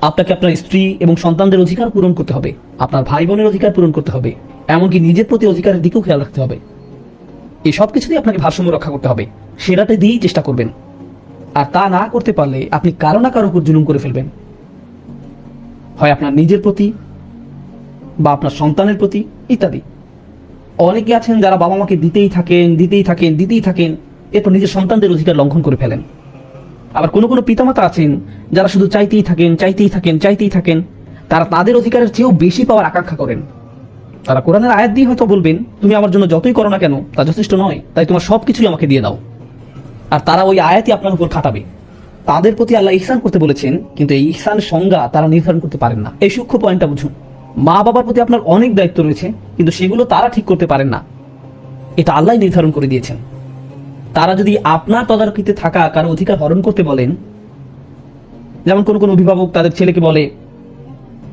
আপনাকে আপনার স্ত্রী এবং সন্তানদের অধিকার পূরণ করতে হবে। আপনার ভাই বোনের অধিকার পূরণ করতে হবে। এমনকি নিজের প্রতি অধিকারের দিকেও খেয়াল রাখতে হবে। এই সব কিছুতেই আপনাকে ভারসাম্য রক্ষা করতে হবে। সেরাটা দিয়েই চেষ্টা করবেন। আর তা না করতে পারলে আপনি কারও না কারও উপর জুলুম করে ফেলবেন। হয় আপনার নিজের প্রতি বা আপনার সন্তানের প্রতি ইত্যাদি। অনেকে আছেন যারা বাবা মাকে দিতেই থাকেন দিতেই থাকেন দিতেই থাকেন, এরপর নিজের সন্তানদের অধিকার লঙ্ঘন করে ফেলেন। আবার কোনো কোনো পিতামাতা আছেন যারা শুধু চাইতেই থাকেন চাইতেই থাকেন চাইতেই থাকেন, তারা তাদের অধিকারের চেয়েও বেশি পাওয়ার আকাঙ্ক্ষা করেন। তারা কোরআনের আয়াত দিয়ে হয়তো বলবেন, তুমি আমার জন্য যতই করো না কেন, তা যথেষ্ট নয়, তাই তোমার সব কিছুই আমাকে দিয়ে দাও। আর তারা ওই আয়াতই আপনার উপর খাটাবে। তাদের প্রতি আল্লাহ ইহসান করতে বলেছেন, কিন্তু এই ইহসানের সংজ্ঞা তারা নির্ধারণ করতে পারেন না। এই সূক্ষ্ম পয়েন্টটা বুঝুন। মা বাবার প্রতি আপনার অনেক দায়িত্ব রয়েছে, কিন্তু সেগুলো তারা ঠিক করতে পারেন না। এটা আল্লাহ নির্ধারণ করে দিয়েছেন। তারা যদি আপনার তদারকিতে থাকা কারও অধিকার হরণ করতে বলেন, যেমন কোন কোন অভিভাবক তাদের ছেলেকে বলে,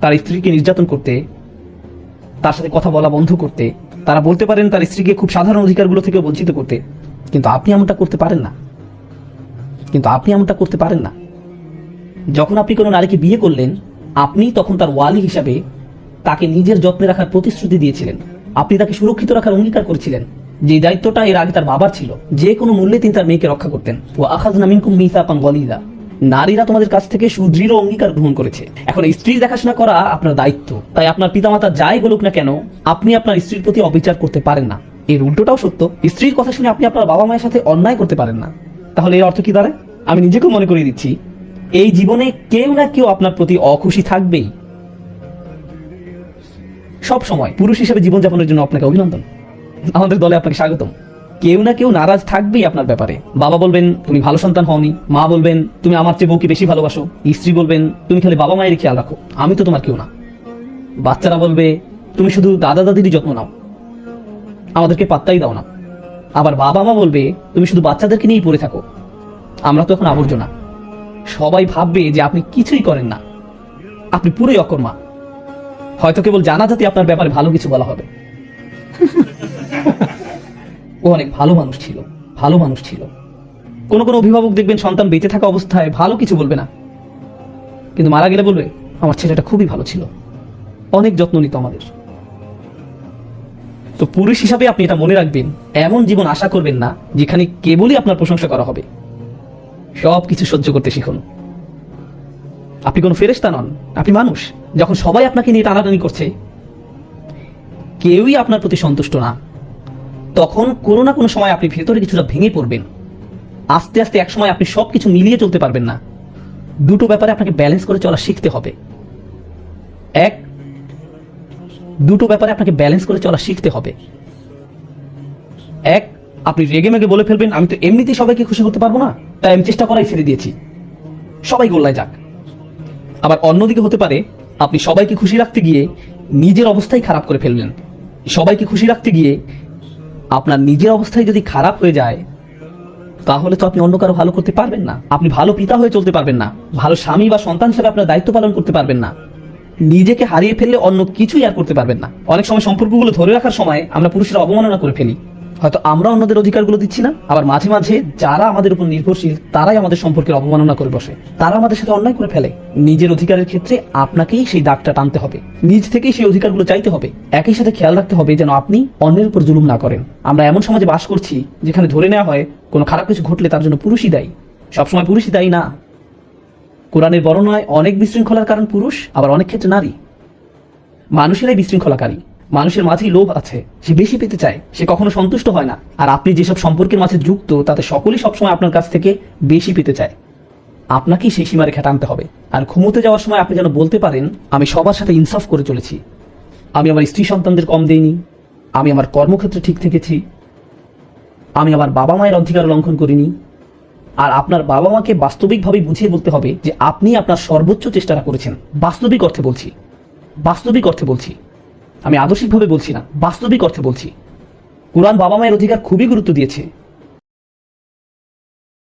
তার স্ত্রীকে নির্যাতন করতে, তার সাথে কথা বলা বন্ধ করতে, তারা বলতে পারেন তার স্ত্রীকে খুব সাধারণ অধিকারগুলো থেকে বঞ্চিত করতে। কিন্তু আপনি এমনটা করতে পারেন না। কিন্তু আপনি এমনটা করতে পারেন না। যখন আপনি কোনো নারীকে বিয়ে করলেন, আপনি তখন তার ওয়ালি হিসাবে তাকে নিজের যত্নে রাখার প্রতিশ্রুতি দিয়েছিলেন। আপনি তাকে সুরক্ষিত রাখার অঙ্গীকার করেছিলেন। যে দায়িত্বটা এর আগে তার বাবার ছিল, যে কোনো মূল্যে তিনি তার মেয়েকে রক্ষা করতেন। ও আখাজ নামিনকুম গলিদা নারীরা তোমাদের কাছ থেকে সুদৃঢ় অঙ্গীকার গ্রহণ করেছে। এখন স্ত্রীর দেখাশোনা করা আপনার দায়িত্ব। তাই আপনার পিতামাতা যাই বলুক না কেন, আপনি আপনার স্ত্রীর প্রতি অবিচার করতে পারেন না। এর উল্টোটাও সত্য, স্ত্রীর কথা শুনে আপনি আপনার বাবা মায়ের সাথে অন্যায় করতে পারেন না। তাহলে এর অর্থ কি দাঁড়ায়? আমি নিজেকেও মনে করিয়ে দিচ্ছি, এই জীবনে কেউ না কেউ আপনার প্রতি অখুশি থাকবেই। সব সময় পুরুষ হিসেবে জীবনযাপনের জন্য আপনাকে অভিনন্দন। আমাদের দলে আপনাকে স্বাগতম। কেউ না কেউ নারাজ থাকবেই আপনার ব্যাপারে। বাবা বলবেন, তুমি ভালো সন্তান হওনি। মা বলবেন, তুমি আমার চেয়ে বউকে বেশি ভালোবাসো। স্ত্রী বলবেন, তুমি খালি বাবা মায়ের খেয়াল রাখো। আমি তো তোমার কেউ না। বাচ্চারা বলবে, তুমি শুধু দাদা দাদিরই যত্ন নাও। আমাদেরকে পাত্তাই দাও না। আবার বাবা মা বলবে, তুমি শুধু বাচ্চাদেরকে নিয়েই পড়ে থাকো। আমরা তো এখন আবর্জনা। সবাই ভাববে যে আপনি কিছুই করেন না। আপনি পুরোই অকর্মা। হয়তো কেবল জানা যাতে আপনার ব্যাপারে ভালো কিছু বলা হবে। ও অনেক ভালো মানুষ ছিল, ভালো মানুষ ছিল। কোন কোন অভিভাবক দেখবেন সন্তান বেঁচে থাকা অবস্থায় ভালো কিছু বলবে না। কিন্তু মারা গেলে বলবে, আমার ছেলেটা খুবই ভালো ছিল। অনেক যত্ন নিত আমাদের। তো পুরুষ হিসাবে আপনি এটা মনে রাখবেন, এমন জীবন আশা করবেন না, যেখানে কেবলই আপনার প্রশংসা করা হবে। সব কিছু সহ্য করতে শিখুন। আপনি কোনো ফেরেস্তা নন, আপনি মানুষ। যখন সবাই আপনাকে নিয়ে টানাটানি করছে, কেউই আপনার প্রতি সন্তুষ্ট না। তখন কোনো না কোনো সময় আপনি ভেতরে কিছুটা ভেঙে পড়বেন। আস্তে আস্তে এক সময় আপনি সব কিছু মিলিয়ে চলতে পারবেন না। দুটো ব্যাপারে আপনাকে ব্যালেন্স করে চলা শিখতে হবে। এক, দুটো ব্যাপারে আপনাকে ব্যালেন্স করে চলা শিখতে হবে। এক, আপনি রেগে মেগে বলে ফেলবেন, আমি তো এমনিতেই সবাইকে খুশি করতে পারব না, তাই আমি চেষ্টা করাই ছেড়ে দিয়েছি। সবাই গোল্লায় যাক। আবার অন্যদিকে হতে পারে, আপনি সবাইকে খুশি রাখতে গিয়ে নিজের অবস্থাই খারাপ করে ফেললেন। সবাইকে খুশি রাখতে গিয়ে আপনার নিজের অবস্থায় যদি খারাপ হয়ে যায়, তাহলে তো আপনি অন্য কারও ভালো করতে পারবেন না। আপনি ভালো পিতা হয়ে চলতে পারবেন না। ভালো স্বামী বা সন্তান হিসেবে আপনার দায়িত্ব পালন করতে পারবেন না। নিজেকে হারিয়ে ফেললে অন্য কিছুই আর করতে পারবেন না। অনেক সময় সম্পর্কগুলো ধরে রাখার সময় আমরা পুরুষরা অবমাননা করে ফেলি। হয়তো আমরা অন্যদের অধিকারগুলো দিচ্ছি না, আবার মাঝে মাঝে যারা আমাদের উপর নির্ভরশীল, তারাই আমাদের সম্পর্কের অবমাননা করে বসে। তারা আমাদের সাথে অন্যায় করে ফেলে। নিজের অধিকারের ক্ষেত্রে আপনাকেই সেই দাগটা টানতে হবে। নিজ থেকেই সেই অধিকারগুলো চাইতে হবে। একই সাথে খেয়াল রাখতে হবে যেন আপনি অন্যের উপর জুলুম না করেন। আমরা এমন সমাজে বাস করছি, যেখানে ধরে নেওয়া হয়, কোনো খারাপ কিছু ঘটলে তার জন্য পুরুষই দায়ী। সবসময় পুরুষই দায়ী না। কোরআনের বর্ণনায় অনেক বিশৃঙ্খলার কারণ পুরুষ, আবার অনেক ক্ষেত্রে নারী। মানুষেরাই বিশৃঙ্খলাকারী। মানুষের মাঝেই লোভ আছে। সে বেশি পেতে চায়। সে কখনো সন্তুষ্ট হয় না। আর আপনি যেসব সম্পর্কের মাঝে যুক্ত, তাতে সকলেই সবসময় আপনার কাছ থেকে বেশি পেতে চায়। আপনাকেই সেই সীমারেখা টানতে হবে। আর ঘুমোতে যাওয়ার সময় আপনি যেন বলতে পারেন, আমি সবার সাথে ইনসাফ করে চলেছি। আমি আমার স্ত্রী সন্তানদের কম দেইনি। আমি আমার কর্মক্ষেত্রে ঠিক থেকেছি। আমি আমার বাবা মায়ের অধিকার লঙ্ঘন করিনি। আর আপনার বাবা মাকে বাস্তবিকভাবে বুঝিয়ে বলতে হবে যে আপনি আপনার সর্বোচ্চ চেষ্টাটা করেছেন। বাস্তবিক অর্থে বলছি। বাস্তবিক অর্থে বলছি। আমি আদর্শিকভাবে বলছি না বাস্তবিক অর্থে বলছি। কোরআন বাবা মায়ের অধিকার খুবই গুরুত্ব দিয়েছে।